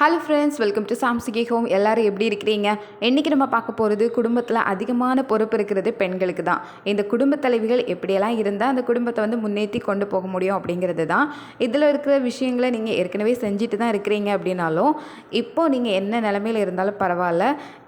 Hello friends welcome to சாம்சிகே home எல்லோரும் எப்படி இருக்கிறீங்க? இன்றைக்கி நம்ம பார்க்க போகிறது குடும்பத்தில் அதிகமான பொறுப்பு இருக்கிறது பெண்களுக்கு தான். இந்த குடும்ப தலைவிகள் எப்படியெல்லாம் இருந்தால் அந்த குடும்பத்தை வந்து முன்னேற்றி கொண்டு போக முடியும் அப்படிங்கிறது தான். இதில் இருக்கிற விஷயங்களை நீங்கள் ஏற்கனவே செஞ்சுட்டு தான் இருக்கிறீங்க அப்படின்னாலும் இப்போது நீங்கள் என்ன நிலமையில இருந்தாலும் பரவாயில்ல.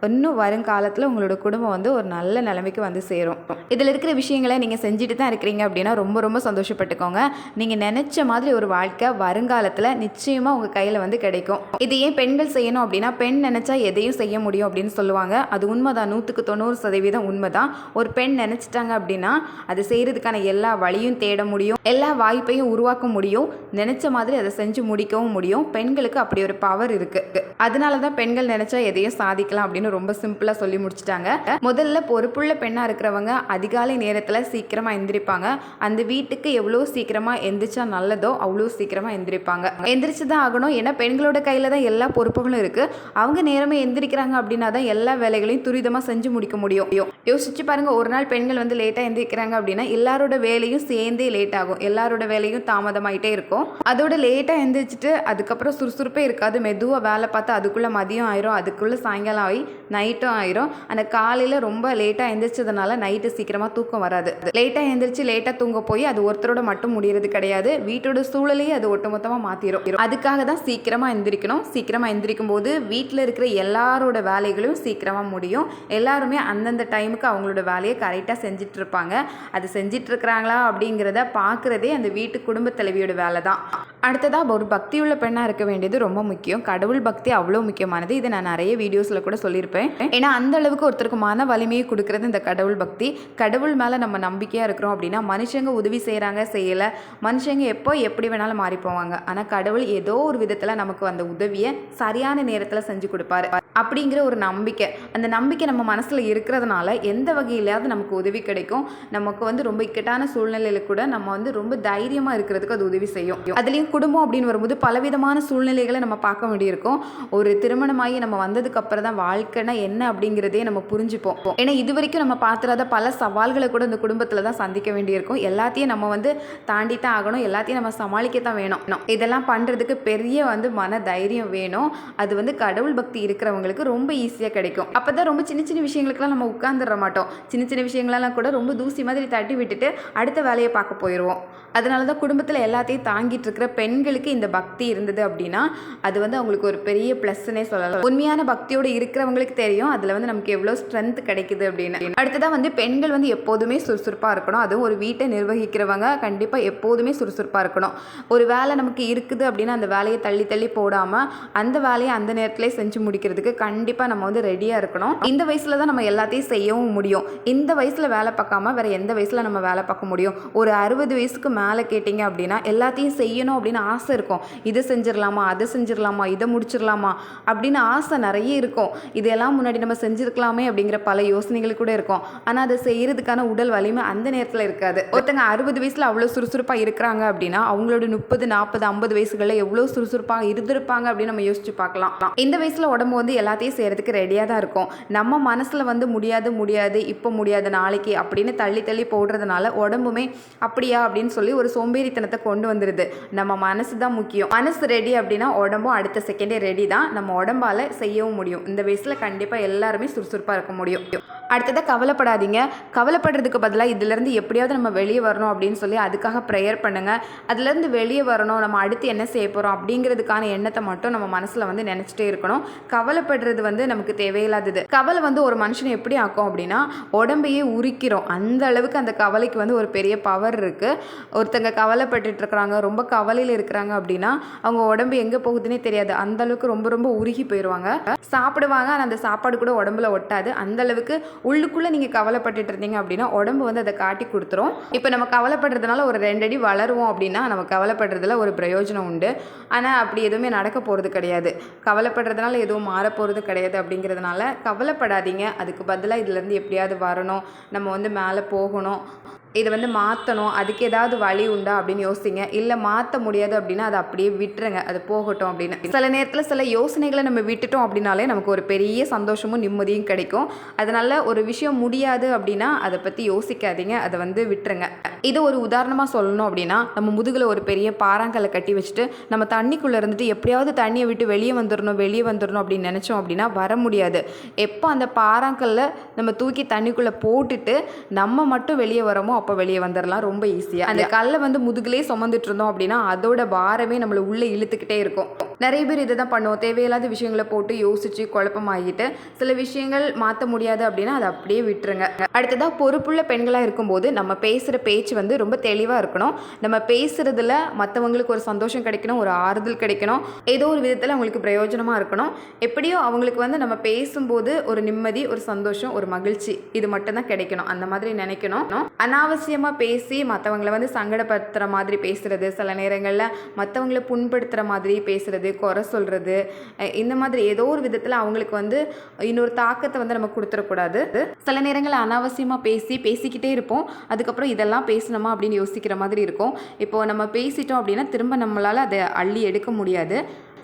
இன்னும் வருங்காலத்தில் உங்களோட குடும்பம் வந்து ஒரு நல்ல நிலைமைக்கு வந்து சேரும். இதில் இருக்கிற விஷயங்களை நீங்கள் செஞ்சுட்டு தான் இருக்கிறீங்க அப்படின்னா ரொம்ப ரொம்ப சந்தோஷப்பட்டுக்கோங்க. நீங்கள் நினச்ச மாதிரி ஒரு வாழ்க்கை வருங்காலத்தில் நிச்சயமாக உங்கள் கையில் வந்து கிடைக்கும். இது ஏன் பெண்கள் செய்யணும் அப்படின்னா பெண் நினச்சா எதையும் செய்ய முடியும் அப்படின்னு சொல்லுவாங்க. அது உண்மைதான். நூற்றுக்கு தொண்ணூறு சதவீதம் உண்மைதான். ஒரு பெண் நினச்சிட்டாங்க அப்படின்னா அது செய்கிறதுக்கான எல்லா வழியும் தேட முடியும். எல்லா வாய்ப்பையும் உருவாக்க முடியும். நினச்ச மாதிரி அதை செஞ்சு முடிக்கவும் முடியும். பெண்களுக்கு அப்படி ஒரு பவர் இருக்குது அதனால தான் பெண்கள் நினச்சா எதையும் சாதிக்கலாம் அப்படின்னு ரொம்ப சிம்பிளாக சொல்லி முடிச்சிட்டாங்க. முதல்ல பொறுப்புள்ள பெண்ணாக இருக்கிறவங்க அதிகாலை நேரத்தில் சீக்கிரமாக எந்திரிப்பாங்க. அந்த வீட்டுக்கு எவ்வளோ சீக்கிரமாக எந்திரிச்சா நல்லதோ அவ்வளோ சீக்கிரமாக எந்திரிப்பாங்க. எந்திரிச்சு தான் ஆகணும். ஏன்னா பெண்களோட கையில் தான் எல்லா பொறுப்புகளும் இருக்குது அவங்க நேரமே எந்திரிக்கிறாங்க அப்படின்னா தான் எல்லா வேலைகளையும் துரிதமாக செஞ்சு முடிக்க முடியும். யோசிச்சு பாருங்க ஒரு நாள் பெண்கள் வந்து லேட்டாக எந்திரிக்கிறாங்க அப்படின்னா எல்லாரோட வேலையும் சேர்ந்தே லேட் ஆகும். எல்லாரோட வேலையும் தாமதமாயிட்டே இருக்கும். அதோட லேட்டாக எந்திரிச்சிட்டு அதுக்கப்புறம் சுறுசுறுப்பே இருக்காது. மெதுவாக வேலை பார்த்தா அதுக்குள்ளே மதியம் ஆயிரும். அதுக்குள்ளே சாயங்காலம் ஆகி நைட்டும் ஆயிரும். அந்த காலையில் ரொம்ப லேட்டாக எந்திரிச்சதுனால நைட்டு சீக்கிரமாக தூக்கம் வராது. லேட்டாக எந்திரிச்சு லேட்டாக தூங்க போய் அது ஒருத்தரோட மட்டும் முடியறது கிடையாது. வீட்டோட சூழலையே அது ஒட்டுமொத்தமாக மாற்றிடும் அதுக்காக தான் சீக்கிரமாக எந்திரிக்கணும். சீக்கிரமாக எந்திரிக்கும் போது வீட்டில் இருக்கிற எல்லாரோட வேலைகளும் சீக்கிரமாக முடியும். எல்லாருமே அந்தந்த டைமுக்கு அவங்களோட வேலையை கரெக்டாக செஞ்சுட்டு இருப்பாங்க அது செஞ்சுட்டு இருக்கிறாங்களா அப்படிங்கிறத பார்க்குறதே அந்த வீட்டு குடும்ப தலைவியோட வேலை தான் அடுத்ததாக ஒரு பக்தியுள்ள பெண்ணாக இருக்க வேண்டியது ரொம்ப முக்கியம். கடவுள் பக்தி அவ்வளோ முக்கியமானது. இதை நான் நிறைய வீடியோஸில் கூட சொல்லியிருப்பேன். ஏன்னா அந்த அளவுக்கு ஒருத்தருக்கு மன வலிமையை கொடுக்கறது இந்த கடவுள் பக்தி. கடவுள் மேலே நம்ம நம்பிக்கையாக இருக்கிறோம் அப்படின்னா மனுஷங்க உதவி செய்கிறாங்க செய்யலை. மனுஷங்க எப்போ எப்படி வேணாலும் மாறி போவாங்க. ஆனால் கடவுள் ஏதோ ஒரு விதத்தில் நமக்கு அந்த உதவியை சரியான நேரத்தில் செஞ்சு கொடுப்பாரு. அப்படிங்கிற ஒரு நம்பிக்கை. அந்த நம்பிக்கை நம்ம மனசில் இருக்கிறதுனால எந்த வகையிலாவது நமக்கு உதவி கிடைக்கும். நமக்கு வந்து ரொம்ப இக்கட்டான சூழ்நிலையில் கூட நம்ம வந்து ரொம்ப தைரியமாக இருக்கிறதுக்கு அது உதவி செய்யும். அதுலேயும் குடும்பம் அப்படின்னு வரும்போது பலவிதமான சூழ்நிலைகளை நம்ம பார்க்க வேண்டியிருக்கும். ஒரு திருமணமாகி நம்ம வந்ததுக்கப்புறம் தான் வாழ்க்கைனா என்ன அப்படிங்கிறதே நம்ம புரிஞ்சுப்போம். ஏன்னா இது வரைக்கும் நம்ம பார்த்துறாத பல சவால்களை கூட இந்த குடும்பத்தில் தான் சந்திக்க வேண்டியிருக்கும். எல்லாத்தையும் நம்ம வந்து தாண்டி தான் ஆகணும். எல்லாத்தையும் நம்ம சமாளிக்க தான் வேணும். இதெல்லாம் பண்ணுறதுக்கு பெரிய வந்து மன தைரியம் வேணும். அது வந்து கடவுள் பக்தி இருக்கிறவங்களுக்கு ரொம்ப ஈஸியாக கிடைக்கும். அப்போ தான் ரொம்ப சின்ன சின்ன விஷயங்களுக்கெல்லாம் நம்ம உட்காந்துட மாட்டோம். சின்ன சின்ன விஷயங்களெல்லாம் கூட ரொம்ப தூசி மாதிரி தட்டி விட்டுட்டு அடுத்த வேலையை பார்க்க போயிடுவோம் அதனால தான் குடும்பத்தில் எல்லாத்தையும் தாங்கிட்டு இருக்கிற பெண்களுக்கு இந்த பக்தி இருந்தது அப்படின்னா அது வந்து அவங்களுக்கு ஒரு பெரிய ப்ளஸ்னே சொல்லலாம். உண்மையான பக்தியோடு இருக்கிறவங்களுக்கு தெரியும். அதில் வந்து நமக்கு எவ்வளோ ஸ்ட்ரென்த் கிடைக்குது அப்படின்னு. அடுத்ததாக வந்து பெண்கள் வந்து எப்போதுமே சுறுசுறுப்பாக இருக்கணும். அதுவும் ஒரு வீட்டை நிர்வகிக்கிறவங்க கண்டிப்பாக எப்போதுமே சுறுசுறுப்பாக இருக்கணும். ஒரு வேலை நமக்கு இருக்குது அப்படின்னா அந்த வேலையை தள்ளி தள்ளி போடாமல் அந்த வேலையை அந்த நேரத்திலே செஞ்சு முடிக்கிறதுக்கு கண்டிப்பாக நம்ம வந்து ரெடியாக இருக்கணும். இந்த வயசில் தான் நம்ம எல்லாத்தையும் செய்யவும் முடியும். இந்த வயசில் வேலை பார்க்காம வேறு எந்த வயசில் நம்ம வேலை பார்க்க முடியும்? ஒரு அறுபது வயசுக்கு மேலே கேட்டிங்க அப்படின்னா எல்லாத்தையும் செய்யணும் அப்படின்னு ஆசை இருக்கும். இதை செஞ்சிடலாமா அதை செஞ்சிடலாமா இதை முடிச்சிடலாமா அப்படின்னு ஆசை நிறைய இருக்கும். இதெல்லாம் முன்னாடி நம்ம செஞ்சுருக்கலாமே அப்படிங்கிற பல யோசனைகள் கூட இருக்கும். ஆனால் அதை செய்கிறதுக்கான உடல் வலிமை அந்த நேரத்தில் இருக்காது. ஒருத்தங்க அறுபது வயசில் அவ்வளோ சுறுசுறுப்பாக இருக்கிறாங்க அப்படின்னா அவங்களோட முப்பது நாற்பது ஐம்பது வயசுகளில் எவ்வளோ சுறுசுறுப்பாக இருந்திருப்பாங்க அப்படின்னு நம்ம யோசிச்சு பார்க்கலாம். இந்த வயசில் உடம்பு வந்து எல்லாத்தையும் செய்கிறதுக்கு ரெடியாக தான் இருக்கும். நம்ம மனசில் வந்து முடியாது முடியாது இப்போ முடியாது நாளைக்கு அப்படின்னு தள்ளி தள்ளி போடுறதுனால உடம்புமே அப்படியா அப்படின்னு சொல்லி ஒரு சோம்பேறித்தனத்தை கொண்டு வந்துடுது நம்ம மனசு தான் முக்கியம். மனசு ரெடி அப்படின்னா உடம்பும் அடுத்த செகண்டே ரெடி தான். நம்ம உடம்பால் செய்யவும் முடியும். இந்த வயசில் கண்டிப்பாக எல்லாருமே சுறுசுறுப்பாக இருக்க முடியும். அடுத்ததாக கவலைப்படாதீங்க. கவலைப்படுறதுக்கு பதிலாக இதுலேருந்து எப்படியாவது நம்ம வெளியே வரணும் அப்படின்னு சொல்லி அதுக்காக ப்ரேயர் பண்ணுங்கள் அதுலேருந்து வெளியே வரணும். நம்ம அடுத்து என்ன செய்ய போகிறோம் அப்படிங்கிறதுக்கான எண்ணத்தை மட்டும் நம்ம மனசில் வந்து நினச்சிட்டே இருக்கணும். கவலைப்படுறது வந்து நமக்கு தேவையில்லாதது. கவலை வந்து ஒரு மனுஷனை எப்படி ஆக்கும் அப்படின்னா உடம்பையே உரிக்கிறோம். அந்த அளவுக்கு அந்த கவலைக்கு வந்து ஒரு பெரிய பவர் இருக்குது ஒருத்தங்க கவலைப்பட்டுட்டு இருக்கிறாங்க ரொம்ப கவலையில் இருக்கிறாங்க அப்படின்னா அவங்க உடம்பு எங்கே போகுதுன்னே தெரியாது. அந்த அளவுக்கு ரொம்ப ரொம்ப உருகி போயிடுவாங்க சாப்பிடுவாங்க ஆனால் அந்த சாப்பாடு கூட உடம்புல ஒட்டாது. அந்த அளவுக்கு உள்ளுக்குள்ளே நீங்கள் கவலைப்பட்டுட்டு இருந்தீங்க அப்படின்னா உடம்பு வந்து அதை காட்டி கொடுத்துரும். இப்போ நம்ம கவலைப்படுறதுனால ஒரு ரெண்டடி வளருவோம் அப்படின்னா நம்ம கவலைப்படுறதுல ஒரு பிரயோஜனம் உண்டு. ஆனால் அப்படி எதுவுமே நடக்க போகிறது கிடையாது. கவலைப்படுறதுனால எதுவும் மாறப்போகிறது கிடையாது அப்படிங்கிறதுனால கவலைப்படாதீங்க. அதுக்கு பதிலாக இதுலேருந்து எப்படியாவது வரணும். நம்ம வந்து மேலே போகணும். இதை வந்து மாற்றணும் அதுக்கு ஏதாவது வழி உண்டா அப்படின்னு யோசிங்க. இல்லை மாற்ற முடியாது அப்படின்னா அதை அப்படியே விட்டுருங்க. அது போகட்டும் அப்படின்னு. சில நேரத்தில் சில யோசனைகளை நம்ம விட்டுட்டோம் அப்படின்னாலே நமக்கு ஒரு பெரிய சந்தோஷமும் நிம்மதியும் கிடைக்கும். அதனால ஒரு விஷயம் முடியாது அப்படின்னா அதை பற்றி யோசிக்காதீங்க. அதை வந்து விட்டுருங்க. இது ஒரு உதாரணமாக சொல்லணும் அப்படின்னா நம்ம முதுகில் ஒரு பெரிய பாறாங்கல்லை கட்டி வச்சுட்டு நம்ம தண்ணிக்குள்ளே இருந்துட்டு எப்படியாவது தண்ணியை விட்டு வெளியே வந்துடணும் வெளியே வந்துடணும் அப்படின்னு நினச்சோம் அப்படின்னா வர முடியாது. எப்போ அந்த பாறாங்கல்லை நம்ம தூக்கி தண்ணிக்குள்ளே போட்டுட்டு நம்ம மட்டும் வெளியே வரோமோ அப்போ வெளியே வந்துடலாம் ரொம்ப ஈஸியாக அந்த கல்லை வந்து முதுகிலே சுமந்துட்டு இருந்தோம் அப்படின்னா அதோட பாரமே நம்மளை உள்ளே இழுத்துக்கிட்டே இருக்கும். நிறைய பேர் இதை தான் பண்ணுவோம். தேவையில்லாத விஷயங்களை போட்டு யோசிச்சு குழப்பமாகிட்டு சில விஷயங்கள் மாற்ற முடியாது அப்படின்னா அதை அப்படியே விட்டுருங்க. அடுத்ததாக பொறுப்புள்ள பெண்களாக இருக்கும்போது நம்ம பேசுகிற பேச்சு வந்து ரொம்ப தெளிவாக இருக்கணும். நம்ம பேசுகிறதுல மற்றவங்களுக்கு ஒரு சந்தோஷம் கிடைக்கணும் ஒரு ஆறுதல் கிடைக்கணும். ஏதோ ஒரு விதத்தில் அவங்களுக்கு பிரயோஜனமாக இருக்கணும். எப்படியோ அவங்களுக்கு வந்து நம்ம பேசும்போது ஒரு நிம்மதி ஒரு சந்தோஷம் ஒரு மகிழ்ச்சி இது மட்டும்தான் கிடைக்கணும். அந்த மாதிரி நினைக்கணும். அனாவசியமாக பேசி மற்றவங்களை வந்து சங்கடப்படுத்துகிற மாதிரி பேசுகிறது சில நேரங்களில் மற்றவங்கள புண்படுத்துகிற மாதிரி பேசுகிறது குறை சொல்கிறது இந்த மாதிரி ஏதோ ஒரு விதத்தில் அவங்களுக்கு வந்து இன்னொரு தாக்கத்தை வந்து நம்ம கொடுத்துடக்கூடாது. சில நேரங்களில் அனாவசியமாக பேசி பேசிக்கிட்டே இருப்போம். அதுக்கப்புறம் இதெல்லாம் பேசணுமா அப்படின்னு யோசிக்கிற மாதிரி இருக்கும். இப்போது நம்ம பேசிட்டோம் அப்படின்னா திரும்ப நம்மளால் அதை அள்ளி எடுக்க முடியாது.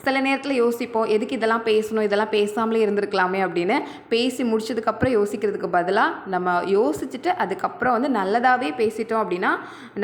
சில நேரத்தில் யோசிப்போம் எதுக்கு இதெல்லாம் பேசணும் இதெல்லாம் பேசாமலே இருந்திருக்கலாமே அப்படின்னு பேசி முடிச்சதுக்கப்புறம் யோசிக்கிறதுக்கு பதிலாக நம்ம யோசிச்சுட்டு அதுக்கப்புறம் வந்து நல்லதாகவே பேசிட்டோம் அப்படின்னா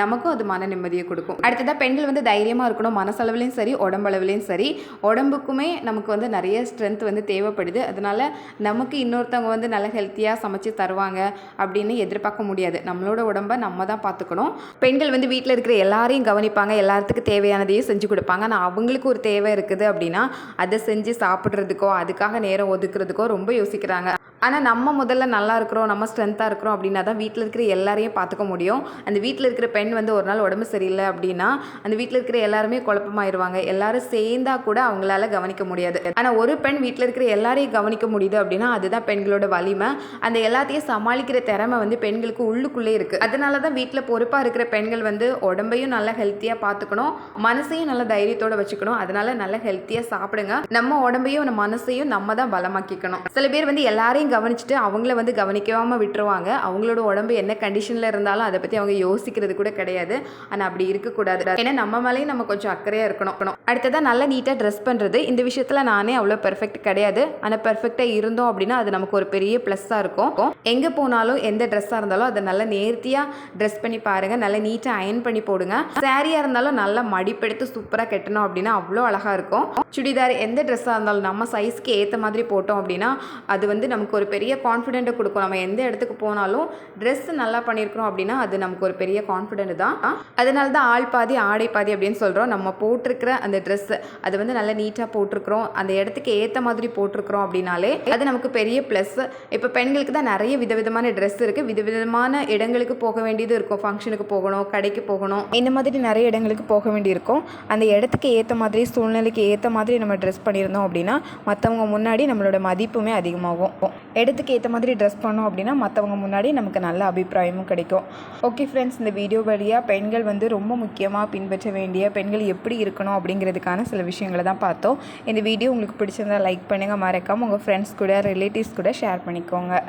நமக்கும் அது மன நிம்மதியை கொடுக்கும். அடுத்ததாக பெண்கள் வந்து தைரியமாக இருக்கணும் மனசளவுலையும் சரி உடம்பளவுலேயும் சரி. உடம்புக்குமே நமக்கு வந்து நிறைய ஸ்ட்ரென்த் வந்து தேவைப்படுது. அதனால் நமக்கு இன்னொருத்தவங்க வந்து நல்ல ஹெல்த்தியாக சமைச்சு தருவாங்க அப்படின்னு எதிர்பார்க்க முடியாது. நம்மளோட உடம்பை நம்ம தான் பார்த்துக்கணும். பெண்கள் வந்து வீட்டில் இருக்கிற எல்லாரையும் கவனிப்பாங்க எல்லாத்துக்கும் தேவையானதையும் செஞ்சு கொடுப்பாங்க. ஆனால் அவங்களுக்கு ஒரு தேவை இருக்குது. அப்படின்னா அதை செஞ்சு சாப்பிட்றதுக்கோ அதுக்காக நேரம் ஒதுக்குறதுக்கோ ரொம்ப யோசிக்கிறாங்க. ஆனால் நம்ம முதல்ல நல்லா இருக்கிறோம் நம்ம ஸ்ட்ரென்த்தாக இருக்கிறோம் அப்படின்னா தான் வீட்டில் இருக்கிற எல்லாரையும் பார்த்துக்க முடியும். அந்த வீட்டில் இருக்கிற பெண் வந்து ஒரு நாள் உடம்பு சரியில்லை அப்படின்னா அந்த வீட்டில் இருக்கிற எல்லாருமே குழப்பமாயிருவாங்க. எல்லாரும் சேர்ந்தா கூட அவங்களால கவனிக்க முடியாது. ஆனால் ஒரு பெண் வீட்டில் இருக்கிற எல்லாரையும் கவனிக்க முடியுது அப்படின்னா அதுதான் பெண்களோட வலிமை. அந்த எல்லாத்தையும் சமாளிக்கிற திறமை வந்து பெண்களுக்கு உள்ளுக்குள்ளே இருக்குது அதனால தான் வீட்டில் பொறுப்பாக இருக்கிற பெண்கள் வந்து உடம்பையும் நல்லா ஹெல்த்தியாக பார்த்துக்கணும். மனசையும் நல்ல தைரியத்தோட வச்சுக்கணும். அதனால நல்ல ஹெல்த்தியாக சாப்பிடுங்க. நம்ம உடம்பையும் மனசையும் நம்ம தான் பலமாக்கிக்கணும். சில பேர் வந்து எல்லாரையும் கவனிச்சுட்டு அவங்கள வந்து கவனிக்காமல் விட்டுருவாங்க. அவங்களோட உடம்பு என்ன கண்டிஷனில் இருந்தாலும் அதை பற்றி அவங்க யோசிக்கிறது கூட கிடையாது. ஆனால் அப்படி இருக்கக்கூடாது. ஏன்னா நம்ம மேலேயும் நம்ம கொஞ்சம் அக்கறையாக இருக்கணும். அடுத்ததாக நல்லா நீட்டாக ட்ரெஸ் பண்ணுறது இந்த விஷயத்தில் நானே அவ்வளோ பெர்ஃபெக்ட் கிடையாது. ஆனால் பெர்ஃபெக்டாக இருந்தோம் அப்படின்னா அது நமக்கு ஒரு பெரிய ப்ளஸ்ஸாக இருக்கும். எங்கே போனாலும் எந்த ட்ரெஸ்ஸாக இருந்தாலும் அதை நல்லா நேர்த்தியாக ட்ரெஸ் பண்ணி பாருங்கள் நல்லா நீட்டாக அயன் பண்ணி போடுங்க. சாரியாக இருந்தாலும் நல்லா மடிப்பெடுத்து சூப்பராக கட்டணும் அப்படின்னா அவ்வளோ அழகாக இருக்கும். சுடிதார் எந்த ட்ரெஸ்ஸாக இருந்தாலும் நம்ம சைஸ்க்கு ஏற்ற மாதிரி போட்டோம் அப்படின்னா அது வந்து நமக்கு ஒரு பெரிய கான்ஃபிடென்ட்டை கொடுக்கும். நம்ம எந்த இடத்துக்கு போனாலும் ட்ரெஸ் நல்லா பண்ணியிருக்கிறோம் அப்படின்னா அது நமக்கு ஒரு பெரிய கான்ஃபிடென்ட் தான். அதனால தான் ஆள் பாதி ஆடை பாதி அப்படின்னு சொல்கிறோம் நம்ம போட்டிருக்கிற அந்த ட்ரெஸ்ஸு அது வந்து நல்லா நீட்டாக போட்டிருக்கிறோம். அந்த இடத்துக்கு ஏற்ற மாதிரி போட்டிருக்கிறோம் அப்படின்னாலே அது நமக்கு பெரிய ப்ளஸ் இப்போ பெண்களுக்கு தான் நிறைய விதவிதமான ட்ரெஸ் இருக்குது விதவிதமான இடங்களுக்கு போக வேண்டியது இருக்கும். ஃபங்க்ஷனுக்கு போகணும் கடைக்கு போகணும். இந்த மாதிரி நிறைய இடங்களுக்கு போக வேண்டியிருக்கும். அந்த இடத்துக்கு ஏற்ற மாதிரி சூழ்நிலைக்கு ஏற்ற மாதிரி நம்ம ட்ரெஸ் பண்ணியிருந்தோம் அப்படின்னா மற்றவங்க முன்னாடி நம்மளோட மதிப்புமே அதிகமாகும். இடத்துக்கு ஏற்ற மாதிரி ட்ரெஸ் பண்ணோம் அப்படின்னா மற்றவங்க முன்னாடி நமக்கு நல்ல அபிப்பிராயமும் கிடைக்கும். ஓகே ஃப்ரெண்ட்ஸ் இந்த வீடியோ வழியாக பெண்கள் வந்து ரொம்ப முக்கியமாக பின்பற்ற வேண்டிய பெண்கள் எப்படி இருக்கணும் அப்படிங்கிறதுக்கான சில விஷயங்களை தான் பார்த்தோம். இந்த வீடியோ உங்களுக்கு பிடிச்சிருந்தா லைக் பண்ணுங்கள் மறக்காமல் உங்கள் ஃப்ரெண்ட்ஸ் கூட ரிலேட்டிவ்ஸ் கூட ஷேர் பண்ணிக்கோங்க.